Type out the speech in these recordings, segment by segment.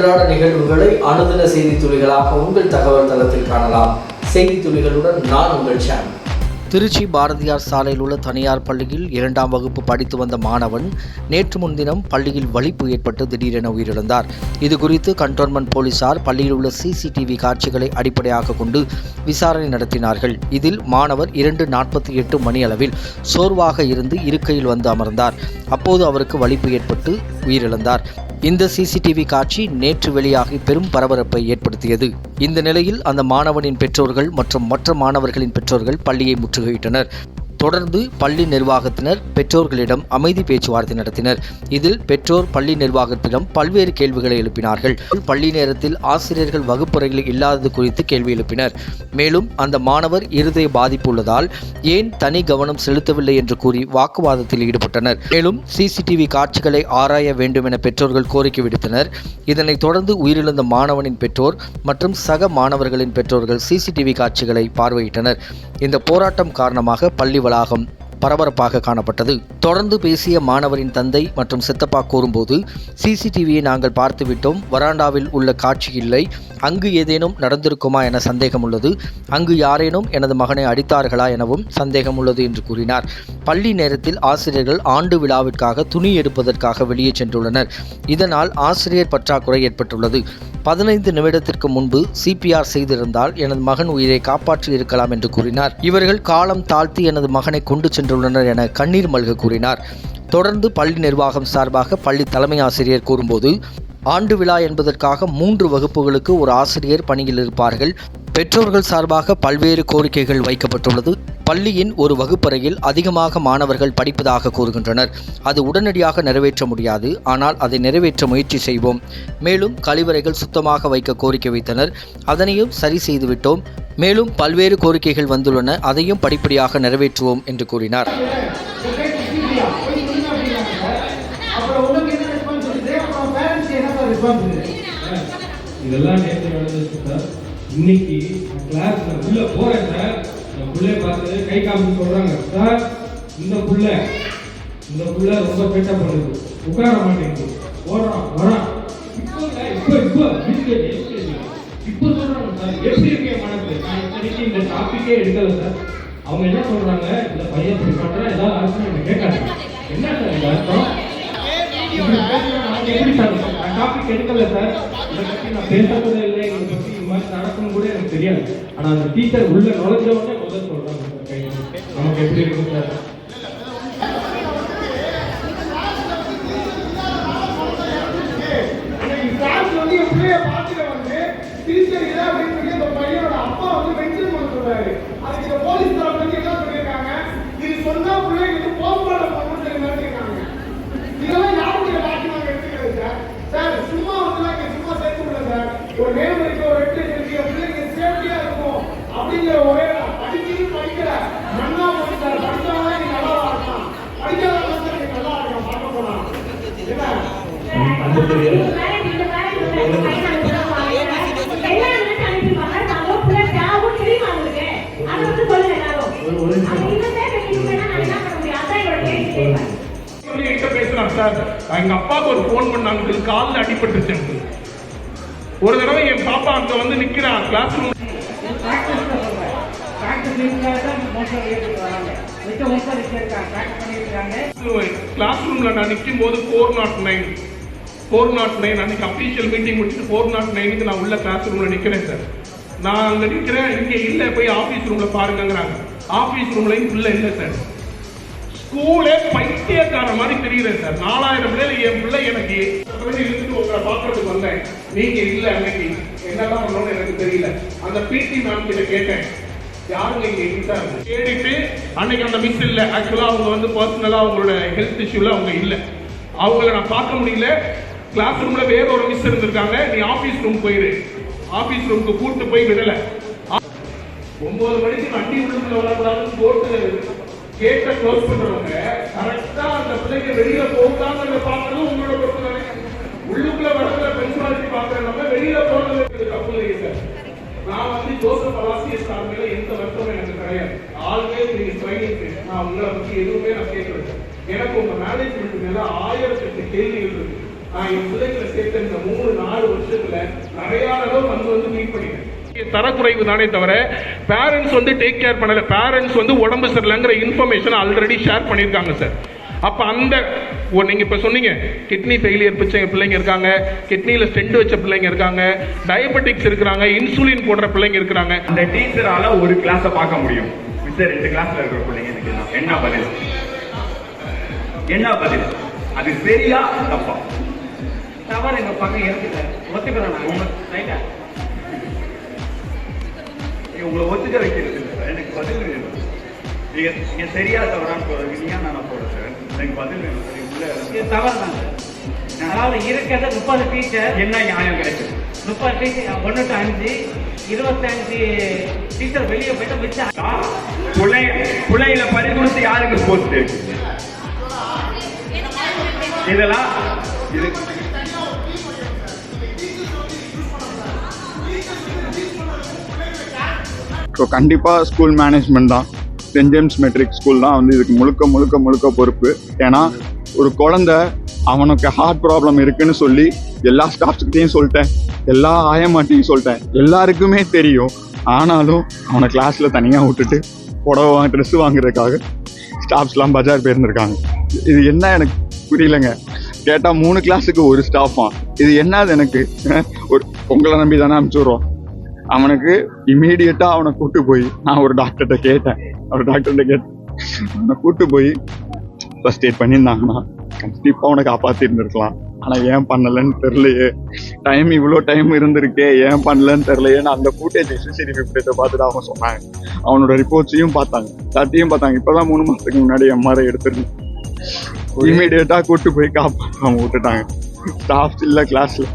அன்றாட நிகழ்வுகளை அனுதின செய்தி துளிகளாக உங்கள் தகவல் தளத்தில் காணலாம். செய்தி துளிகளுடன் நான் உங்கள் சேனல். திருச்சி பாரதியார் சாலையில் உள்ள தனியார் பள்ளியில் இரண்டாம் வகுப்பு படித்து வந்த மாணவன் நேற்று முன்தினம் பள்ளியில் வலிப்பு ஏற்பட்டு திடீரென உயிரிழந்தார். இது குறித்து கண்டோன்மெண்ட் போலீசார் பள்ளியில் உள்ள சிசிடிவி காட்சிகளை அடிப்படையாக கொண்டு விசாரணை நடத்தினார்கள். இதில் மாணவர் இரண்டு நாற்பத்தி எட்டு மணி அளவில் சோர்வாக இருந்து இருக்கையில் வந்து அமர்ந்தார். அப்போது அவருக்கு வலிப்பு ஏற்பட்டு உயிரிழந்தார். இந்த சிசிடிவி காட்சி நேற்று வெளியாகி பெரும் பரபரப்பை ஏற்படுத்தியது. இந்த நிலையில் அந்த மாணவனின் பெற்றோர்கள் மற்றும் மற்ற மாணவர்களின் பெற்றோர்கள் பள்ளியை முற்றுகையிட்டனர். தொடர்ந்து பள்ளி நிர்வாகத்தினர் பெற்றோர்களிடம் அமைதி பேச்சுவார்த்தை நடத்தினர். இதில் பெற்றோர் பள்ளி நிர்வாகத்திடம் பல்வேறு கேள்விகளை எழுப்பினார்கள். பள்ளி நேரத்தில் ஆசிரியர்கள் வகுப்பறையில் இல்லாதது குறித்து கேள்வி எழுப்பினர். மேலும் அந்த மாணவர் இருதய பாதிப்பு உள்ளதால் ஏன் தனி கவனம் செலுத்தவில்லை என்று கூறி வாக்குவாதத்தில் ஈடுபட்டனர். மேலும் சிசிடிவி காட்சிகளை ஆராய வேண்டும் என பெற்றோர்கள் கோரிக்கை விடுத்தனர். இதனைத் தொடர்ந்து உயிரிழந்த மாணவனின் பெற்றோர் மற்றும் சக மாணவர்களின் பெற்றோர்கள் சிசிடிவி காட்சிகளை பார்வையிட்டனர். இந்த போராட்டம் காரணமாக பள்ளி வளாகம் பரபரப்பாக காணப்பட்டது. தொடர்ந்து பேசிய மாணவரின் தந்தை மற்றும் சித்தப்பா கூறும்போது சிசிடிவியை நாங்கள் பார்த்துவிட்டோம். வராண்டாவில் உள்ள காட்சி இல்லை. அங்கு ஏதேனும் நடந்திருக்குமா என சந்தேகம் உள்ளது அங்கு யாரேனும் எனது மகனை அடித்தார்களா எனவும் சந்தேகம் உள்ளது என்று கூறினார். பள்ளி நேரத்தில் ஆசிரியர்கள் ஆண்டு விழாவிற்காக துணி எடுப்பதற்காக வெளியே சென்றுள்ளனர். இதனால் ஆசிரியர் பற்றாக்குறை ஏற்பட்டுள்ளது. பதினைந்து நிமிடத்திற்கு முன்பு சிபிஆர் செய்திருந்தால் எனது மகன் உயிரை காப்பாற்றி இருக்கலாம் என்று கூறினார். இவர்கள் காலம் தாழ்த்தி எனது மகனை கொண்டு சென்றுள்ளனர் என கண்ணீர் மல்க கூறினார். தொடர்ந்து பள்ளி நிர்வாகம் சார்பாக பள்ளி தலைமை ஆசிரியர் கூறும்போது ஆண்டு விழா என்பதற்காக மூன்று வகுப்புகளுக்கு ஒரு ஆசிரியர் பணியில் இருப்பார்கள். பெற்றோர்கள் சார்பாக பல்வேறு கோரிக்கைகள் வைக்கப்பட்டுள்ளது. பள்ளியின் ஒரு வகுப்பறையில் அதிகமாக மாணவர்கள் படிப்பதாக கூறுகின்றனர். அது உடனடியாக நிறைவேற்ற முடியாது. ஆனால் அதை நிறைவேற்ற முயற்சி செய்வோம். மேலும் கழிவறைகள் சுத்தமாக வைக்க கோரிக்கை வைத்தனர். அதனையும் சரி செய்துவிட்டோம். மேலும் பல்வேறு கோரிக்கைகள் வந்துள்ளன. அதையும் படிப்படியாக நிறைவேற்றுவோம் என்று கூறினார். ரெஸ்பான்சிபிலிட்டி இதெல்லாம் நேற்று நடந்துச்சு சார் இன்னைக்கு நான் கிளாஸ்ல உள்ள போறேன் சார் இந்த புள்ளைய பார்த்து கை காமிச்சு சொல்றாங்க. சார் இந்த புள்ள இந்த புள்ள ரொம்ப பெட்ட பண்ணுது உட்கார மாட்டேங்குது. போறான் வரான் இப்போ இப்போ இப்போ. இப்போ சொல்றாங்க சார் எப்படி இருக்கேன் மனசு? நான் இத்தனைக்கு இந்த டாபிக்கே எடுக்கல சார் அவங்க என்ன சொல்றாங்க? இந்த பையன் இப்படி பண்றா ஏதாவது ஆச்சுன்னா என்ன? கேட்காது என்ன சார் இந்த அர்த்தம்? எப்படி சார்? நான் டாபிக் எடுக்கல சார் இதை பற்றி நான் பேசுறதே இல்லை. இதை பற்றி இது மாதிரி நடக்கணும் கூட எனக்கு தெரியாது. ஆனால் அந்த டீச்சர் உள்ள நுழைஞ்ச உடனே முதல் சொல்கிறாங்க சார் கை நமக்கு எப்படி இருக்கும் சார் சார் எங்க அப்பாவுக்கு ஒரு ஃபோன் பண்ணாங்க. காலில் அடிபட்டுருச்சு ஒரு தடவை என் பாப்பா அங்க வந்து நிக்கிறான் கிளாஸ் ரூம் கிளாஸ் ரூம்ல நான் நிற்கும் போது four nought nine four nought nine அன்னைக்கு அஃபீஷியல் மீட்டிங் முடிச்சுட்டு ஃபோர் நாட் நைனுக்கு நான் உள்ள கிளாஸ் ரூம்ல நிக்கிறேன் சார் நான் அங்கே நிற்கிறேன் இங்கே இல்லை போய் ஆஃபீஸ் ரூமில் பாருங்கங்கிறாங்க. ஆஃபீஸ் ரூம்லையும் உள்ள இல்லை சார் ஸ்கூலே பைத்தியக்கார மாதிரி தெரியுறேன் சார். நாலாயிரம் பிள்ளைல என் பிள்ளை எனக்கு பிறகு இருந்து உங்களை பார்க்கறதுக்கு வந்தேன். நீங்க இல்ல அன்னைக்கு. என்னதான் பண்ணணும்னு எனக்கு தெரியல. அந்த பிடி மேம் கிட்ட கேட்டேன். யாருங்க இங்க இருந்தாங்க கேட்டுட்டு அன்னைக்கு அந்த மிஸ் இல்லை. ஆக்சுவலாக அவங்க வந்து பர்சனலா அவங்களோட ஹெல்த் இஷ்யூல அவங்க இல்லை. அவங்கள நான் பார்க்க முடியல. கிளாஸ் ரூம்ல வேற ஒரு மிஸ் இருந்திருக்காங்க. நீ ஆஃபீஸ் ரூம் போயிரு. ஆஃபீஸ் ரூமுக்கு கூட்டு போய் விடலை. ஒன்பது மணிக்கு வண்டி உள்ளுக்குள்ள வரக்கூடாதுன்னு போட்டு கேட்டை க்ளோஸ் பண்றவங்க கரெக்டா அந்த பிள்ளைங்க வெளியில போகுதாங்கிறத பார்க்கறது உங்களோட பொறுப்பு தானே? உள்ளுக்குள்ள வரதுல பென்சுவாலிட்டி பாக்குற நம்ம வெளியில போறது தப்பு இல்லையே சார் நான் வந்து ஜோசப் அலாசியஸ் சார்பில் எந்த வருத்தமும் எனக்கு கிடையாது. ஆல்வேஸ் நீங்க ட்ரைனிங் நான் உங்களை பத்தி எதுவுமே நான் கேட்கல எனக்கு உங்க மேனேஜ்மெண்ட் மேல ஆயிரத்தி எட்டு கேள்விகள் இருக்கு. நான் என் பிள்ளைங்களை சேர்த்த இந்த மூணு நாலு வருஷத்துல நிறைய அளவு வந்து வந்து மீட் பண்ணிட்டேன். தரக்குறைவு தானே தவிர பேரண்ட்ஸ் வந்து டேக் கேர் பண்ணல. பேரண்ட்ஸ் வந்து உடம்பு சரியில்லைங்கிற இன்ஃபர்மேஷன் ஆல்ரெடி ஷேர் பண்ணியிருக்காங்க சார் அப்ப அந்த ஓ நீங்க இப்ப சொன்னீங்க கிட்னி ஃபெயிலியர் பிச்சை பிள்ளைங்க இருக்காங்க கிட்னில ஸ்டெண்ட் வச்ச பிள்ளைங்க இருக்காங்க டயபெட்டிக்ஸ் இருக்கிறாங்க இன்சுலின் போடுற பிள்ளைங்க இருக்கிறாங்க. அந்த டீச்சரால ஒரு கிளாஸை பார்க்க முடியும். மிஸ்டர் ரெண்டு கிளாஸ்ல இருக்கிற பிள்ளைங்க என்ன- பதில்? என்ன பதில்? அது சரியா தப்பா? தவறு எங்க பக்கம் இருக்குது ஒத்துக்கிறோம் உங்களை ஒத்துக்க வைக்கிறது இல்லை எனக்கு பதில் வேணும். நீங்க நீங்க சரியா தவறான்னு சொல்றீங்க நீயா நான் போறேன் சார். எனக்கு பதில் வேணும் சார். உள்ள இது தவறு தான் சார். அதாவது இருக்கிறது முப்பது டீச்சர் என்ன நியாயம் கிடைக்குது? முப்பது டீச்சர் ஒன்று டு அஞ்சு இருபத்தஞ்சு டீச்சர் வெளியே போயிட்டு மிச்சம் பிள்ளை பிள்ளைகளை பறி கொடுத்து யாருக்கு போஸ்ட் இதெல்லாம் இது ஸோ கண்டிப்பாக ஸ்கூல் மேனேஜ்மெண்ட் தான். சென்ட் ஜேம்ஸ் மெட்ரிக் ஸ்கூல் தான் வந்து இதுக்கு முழுக்க முழுக்க முழுக்க பொறுப்பு. ஏன்னா ஒரு குழந்தை அவனுக்கு ஹார்ட் ப்ராப்ளம் இருக்குன்னு சொல்லி எல்லா ஸ்டாஃப்ஸ்கிட்டையும் சொல்லிட்டேன். எல்லா ஆயமாட்டையும் சொல்லிட்டேன். எல்லாருக்குமே தெரியும். ஆனாலும் அவனை கிளாஸில் தனியாக விட்டுட்டு புடவை வாங்க ட்ரெஸ் வாங்குறதுக்காக ஸ்டாஃப்ஸ்லாம் பஜார் போயிருந்துருக்காங்க. இது என்ன எனக்கு புரியலங்க. கேட்டால் மூணு கிளாஸுக்கு ஒரு ஸ்டாஃபா இது என்னது எனக்கு? ஒரு உங்களை நம்பி தானே அனுப்பிச்சுடுறோம் அவனுக்கு இமீடியட்டா அவனை கூட்டு போய் நான் ஒரு டாக்டர்கிட்ட கேட்டேன். ஒரு டாக்டர்கிட்ட கேட்டேன். அவனை கூட்டு போய் ஃபர்ஸ்ட் எய்ட் பண்ணியிருந்தாங்கன்னா கண்டிப்பா அவனை காப்பாத்திருந்திருக்கலாம். ஆனா ஏன் பண்ணலன்னு தெரியலையே. டைம் இவ்வளோ டைம் இருந்திருக்கே ஏன் பண்ணலன்னு தெரியலையேன்னு அந்த ஃபுட்டேஜ் சிசிடிவி ஃபுட்டேஜை பார்த்துட்டு அவங்க சொன்னாங்க. அவனோட ரிப்போர்ட்ஸையும் பார்த்தாங்க. எல்லாத்தையும் பார்த்தாங்க. இப்பதான் மூணு மாசத்துக்கு முன்னாடி எம்ஆர்ஐ எடுத்துருந்தேன். இமீடியட்டா கூட்டு போய் காப்பாற்றாம விட்டுட்டாங்க. ஸ்டாஃப்ஸ் இல்லை கிளாஸ்ல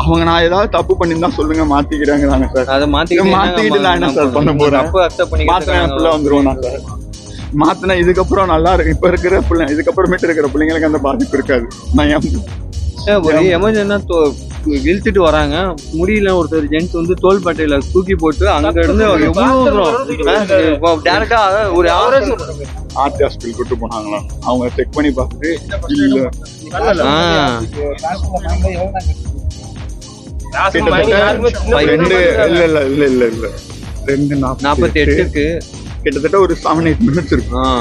அவங்க நான் ஏதாவது தப்பு பண்ணியிருந்தா சொல்லுங்க மாத்திக்கிறாங்க சார். அதை மாத்திக்கிட்டு மாத்திக்கிட்டு நான் என்ன சார் பண்ண போறேன். தப்பு அக்செப்ட் மாத்தினா பிள்ளை பண்ணிக்கிட்டு வந்துருவோம் நான். சார் மாத்தினா இதுக்கப்புறம் நல்லா இருக்கு. இப்ப இருக்கிற பிள்ளை இதுக்கப்புறமேட்டு இருக்கிற பிள்ளைங்களுக்கு அந்த பாதிப்பு இருக்காது. நான் ஏன் ஒரு எமர்ஜென்டா இழுத்துட்டு வராங்க. முடியல ஒருத்தர் ஜென்ஸ் வந்து தோள்பட்டையில தூக்கி போட்டு அங்க இருந்து எவ்வளவு டேரக்டா ஒரு ஆவரேஜ் ஆர்டி ஹாஸ்பிட்டல் கூட்டு போனாங்களாம் அவங்க செக் பண்ணி பார்த்துட்டு இல்ல ரெண்டு இல்ல இல்ல இல்ல இல்ல இல்ல ரெண்டு நாற்பத்தி எட்டுக்கு. கிட்டத்தட்ட ஒரு செவன் எயிட் மினிட்ஸ் இருக்கும்.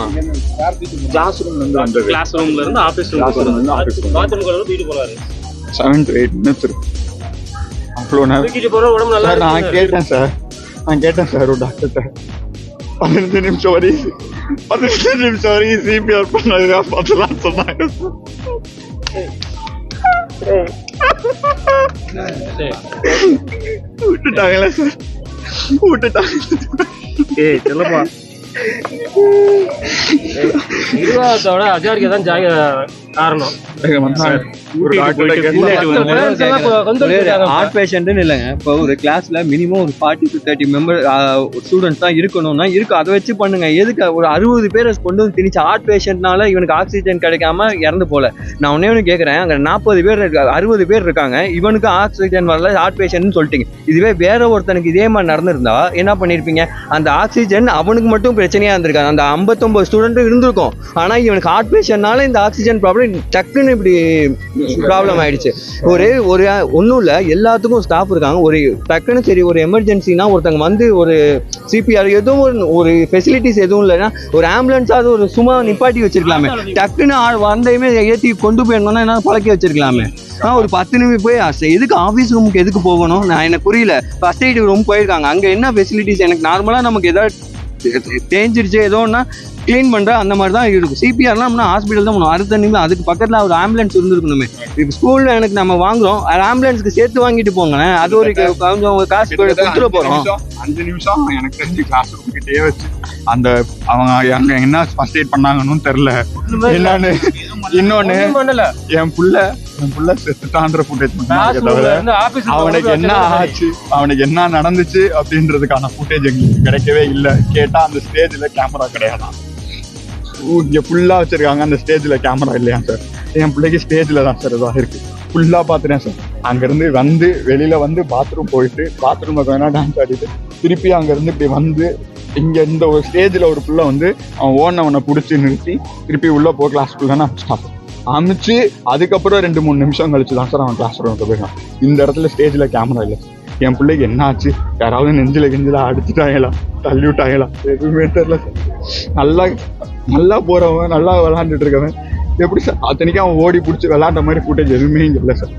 கிளாஸ் ரூம்ல இருந்து வந்தது. கிளாஸ் ரூம்ல இருந்து ஆபீஸ் கிளாஸ் ரூம்ல இருந்து ஆஃபீஸ் பாத்ரூம் கூட தூக்கிட்டு போறாரு. செவன் டு எயிட் மினிட்ஸ் இருக்கும். அவ்வளோ நேரம். தூக்கிட்டு போற உடம்பு நல்லா சார் நான் இருக்கு கேட்டேன் சார். நான் கேட்டேன் சார் ஒரு டாக்டர்கிட்ட பதினஞ்சு நிமிஷம் வரை பதினஞ்சு நிமிஷம் வரை சிபிஆர் பண்ணதுக்காக பார்த்தலாம் சொன்னாங்க. விட்டுட்டாங்களே. சார் விட்டுட்டாங்க. ஏய் செல்லப்பா. நிர்வாகத்தோட அஜாரிக்கா தான் ஜாக காரணம். ஆர்ட் பேஷண்ட்னு இல்லைங்க. இப்போ ஒரு கிளாஸ்ல மினிமம் ஒரு forty to thirty member students தான் இருக்கணும்னா இருக்கு. அதை வச்சு பண்ணுங்க. எதுக்கு? ஒரு அறுபது பேரை கொண்டு வந்து திணிச்சு ஆர்ட் பேஷண்ட்னால இவனுக்கு ஆக்சிஜன் கிடைக்காம இறந்து போல. நான் ஒன்னே ஒன்று கேட்குறேன் அங்கே நாற்பது பேர் இருக்கா அறுபது பேர் இருக்காங்க. இவனுக்கு ஆக்சிஜன் வரல ஆர்ட் பேஷண்ட்னு சொல்லிட்டீங்க. இதுவே வேற ஒருத்தனுக்கு இதே மாதிரி நடந்திருந்தா என்ன பண்ணியிருப்பீங்க அந்த ஆக்சிஜன் அவனுக்கு மட்டும் பிரச்சனையா இருந்திருக்காது. அந்த ஐம்பத்தொம்பது ஸ்டூடெண்ட் இருந்திருக்கும். ஆனா இவனுக்கு ஹார்ட் பேஷண்ட்னால இந்த ஆக்சிஜன் ப்ராப்ளம் டக்குன்னு இப்படி ப்ராப்ளம் ஆயிடுச்சு. ஒரு ஒரு ஒன்றும் இல்லை எல்லாத்துக்கும் ஸ்டாஃப் இருக்காங்க. ஒரு டக்குன்னு சரி ஒரு எமர்ஜென்சினா ஒருத்தங்க வந்து ஒரு சிபிஆர் எதுவும் ஒரு ஒரு ஃபெசிலிட்டிஸ் எதுவும் இல்லைன்னா ஒரு ஆம்புலன்ஸாவது ஒரு சும்மா நிப்பாட்டி வச்சிருக்கலாமே. டக்குன்னு வந்தையுமே ஏற்றி கொண்டு போயிருந்தோம்னா என்ன பழக்கி வச்சிருக்கலாமே. ஆ ஒரு பத்து நிமிஷம் போய் எதுக்கு ஆஃபீஸ் ரூமுக்கு எதுக்கு போகணும்? நான் எனக்கு புரியல. ஃபர்ஸ்ட் எய்ட் ரூம் போயிருக்காங்க. அங்கே என்ன ஃபெசிலிட்டிஸ் எனக்கு நார்மலாக நமக்கு ஏதாவது தே- தேஞ்சிருச்சு ஏதோன்னா க்ளீன் பண்ணுற அந்த மாதிரி தான் இருக்கும் சிபிஆர்லாம் ஹாஸ்பிட்டல் தான் பண்ணுவோம் அடுத்த நிமிஷம் அதுக்கு பக்கத்தில் ஒரு ஆம்புலன்ஸ் இருந்திருக்கணுமே. இப்போ ஸ்கூலில் எனக்கு நம்ம வாங்குறோம். ஆம்புலன்ஸ்க்கு சேர்த்து வாங்கிட்டு போங்களேன். அது ஒரு கொஞ்சம் காசு கொடுத்துட போகிறோம் அஞ்சு நிமிஷம் எனக்கு தெரிஞ்சு கிளாஸ் ரூம் கிட்டே வச்சு அந்த அவங்க அங்க என்ன ஃபர்ஸ்ட் எய்ட் பண்ணாங்கன்னு தெரியல என்னன்னு பண்ணல. என் புள்ள புள்ள செத்துட்டான்ற ஃபுட்டேஜ் தவிர room அவனுக்கு என்ன. ஆச்சு? அவனுக்கு என்ன நடந்துச்சு அப்படின்றதுக்கான ஃபுட்டேஜ் எங்களுக்கு கிடைக்கவே இல்லை. கேட்டா அந்த ஸ்டேஜ்ல கேமரா கிடையாதான் இங்க ஃபுல்லா வச்சிருக்காங்க. அந்த ஸ்டேஜ்ல கேமரா இல்லையா சார் என் பிள்ளைக்கு ஸ்டேஜ்ல தான் சார் இதாக இருக்கு. ஃபுல்லா பாத்துட்டேன் சார் அங்க இருந்து வந்து வெளியில வந்து பாத்ரூம் போயிட்டு பாத்ரூம்ல கொஞ்ச டான்ஸ் ஆடிட்டு திருப்பி அங்க இருந்து இப்படி வந்து இங்க இந்த ஒரு ஸ்டேஜ்ல ஒரு புள்ள வந்து அவன் ஓனவனை புடிச்சு நிறுத்தி திருப்பி உள்ள போ கிளாஸ்க்குள்ள நான் ஸ்டாப் அமிச்சு அதுக்கப்புறம் ரெண்டு மூணு நிமிஷம் கழிச்சு தான் சார் அவன் கிளாஸ் ரூமுக்கு போயிருக்கான் இந்த இடத்துல ஸ்டேஜில் கேமரா இல்லை. என் பிள்ளைக்கு என்ன ஆச்சு? யாராவது நெஞ்சில கெஞ்சில அடிச்சுட்டாங்களா? தள்ளி விட்டாங்களா எதுவுமே தெரியல சார். நல்லா நல்லா போறவன் நல்லா விளாண்டுட்டு இருக்கவன். எப்படி சார்? அத்தனைக்கும் அவன் ஓடி பிடிச்சி விளாண்ட மாதிரி ஃபுட்டேஜ் எதுவுமே இங்கே இல்லை சார்.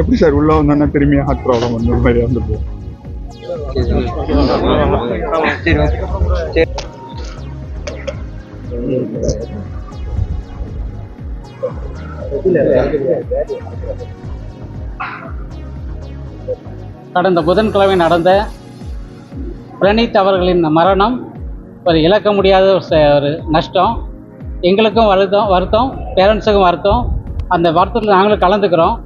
எப்படி சார்? உள்ள வந்தோன்னா திரும்பி ஹார்ட் ப்ராப்ளம் வந்த மாதிரி வந்து போகும் சரி. கடந்த புதன்கிழமை நடந்த பிரணீத் அவர்களின் மரணம் ஒரு இழக்க முடியாத ஒரு ஒரு நஷ்டம். எங்களுக்கும் வருத்தம் வருத்தம் பேரண்ட்ஸுக்கும் வருத்தம். அந்த வருத்தத்தில் நாங்களும் கலந்துக்கிறோம்.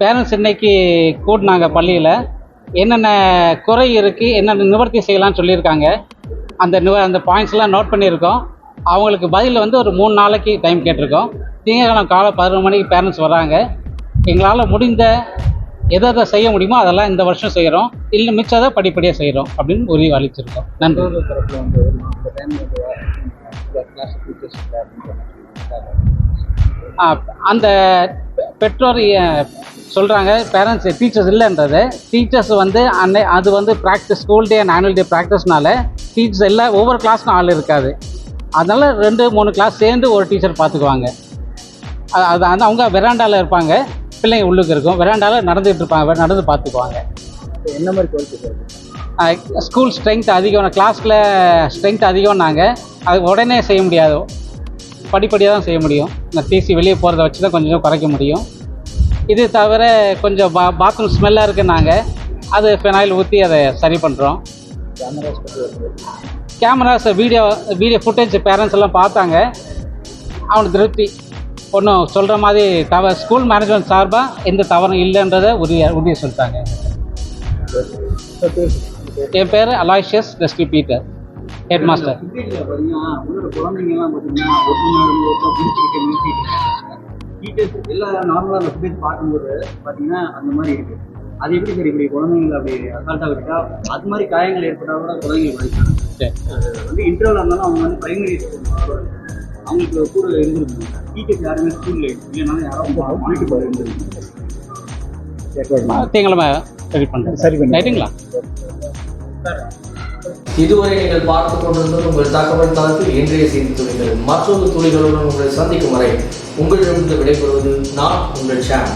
பேரண்ட்ஸ் இன்னைக்கு கூட்டினாங்க பள்ளியில். என்னென்ன குறை இருக்குது என்னென்ன நிவர்த்தி செய்யலாம்னு சொல்லியிருக்காங்க. அந்த நிவ அந்த பாயிண்ட்ஸ்லாம் நோட் பண்ணியிருக்கோம். அவங்களுக்கு பதில் வந்து ஒரு மூணு நாளைக்கு டைம் கேட்டிருக்கோம். திங்கக்கிழமை காலை பதினொரு மணிக்கு பேரண்ட்ஸ் வராங்க எங்களால் முடிந்த எதை எதை செய்ய முடியுமோ அதெல்லாம் இந்த வருஷம் செய்கிறோம் இல்லை மிச்சதை படிப்படியாக செய்கிறோம் அப்படின்னு உறுதி அளிச்சிருக்கோம். நன்றி. அந்த பெற்றோர் சொல்கிறாங்க பேரண்ட்ஸ் டீச்சர்ஸ் இல்லைன்றது. டீச்சர்ஸ் வந்து அன்னை அது வந்து practice school day and annual day ப்ராக்டிஸ்னால teachers இல்லை ஒவ்வொரு கிளாஸ்க்கும் ஆள் இருக்காது. அதனால் ரெண்டு மூணு கிளாஸ் சேர்ந்து ஒரு டீச்சர் பார்த்துக்குவாங்க அது வந்து அவங்க வெராண்டாவில் இருப்பாங்க பிள்ளைங்க உள்ளுக்கு இருக்கும். வெராண்டாவில் நடந்துகிட்டு இருப்பாங்க நடந்து பார்த்துக்குவாங்க. என்ன மாதிரி குவாலிட்டி ஸ்கூல் ஸ்ட்ரென்த் அதிகம் கிளாஸில் ஸ்ட்ரென்த் அதிகம்னாங்க. அது உடனே செய்ய முடியாது. படிப்படியாக தான் செய்ய முடியும். இந்த டிசி வெளியே போகிறத வச்சு தான் கொஞ்சம் குறைக்க முடியும். இது தவிர கொஞ்சம் பா பாத்ரூம் ஸ்மெல்லாக இருக்குன்னாங்க. அது ஃபினாயில் ஊற்றி அதை சரி பண்ணுறோம் cameras video video footage parents எல்லாம் பார்த்தாங்க. அவனுக்கு திருப்தி. ஒன்றும் சொல்கிற மாதிரி தவ ஸ்கூல் மேனேஜ்மெண்ட் சார்பாக எந்த தவறும் இல்லைன்றதை உறுதியாக உறுதியை சொல்லிட்டாங்க. என் பேர் அலாய்ஷியஸ் ரெஸ்கி பீட்டர் ஹெட் மாஸ்டர் பார்த்தீங்கன்னா உங்களோட குழந்தைங்கலாம் பார்த்தீங்கன்னா ஒருத்தவங்க பிடிச்சிக்கிட்டு நிறுத்திட்டு டீச்சர்ஸ் எல்லா நார்மலாக ஃபுட்டேஜ் பார்க்கும்போது பார்த்தீங்கன்னா அந்த மாதிரி இருக்கு அது எப்படி சார். இப்படி குழந்தைங்களை அப்படி அசால்ட்டாக விட்டா அது மாதிரி காயங்கள் ஏற்பட்டால் கூட குழந்தைங்க படிக்கிறாங்க வந்து இன்டர்வல் இருந்தாலும் அவங்க வந்து பிரைமரி அவங்களுக்கு கூட இருந்திருக்காங்க திங்கக்கிழமை ரெடி பண்ணுறேன் சரி ரைட்டுங்களா இதுவரை நீங்கள் பார்த்து கொண்டிருந்தது உங்கள் தகவல் தளத்தில் இன்றைய செய்தி துளிகள் மற்றொரு துளிகளுடன் உங்களை சந்திக்கும் வரை உங்களிடமிருந்து விடைபெறுவது நான் உங்கள் ஷாம்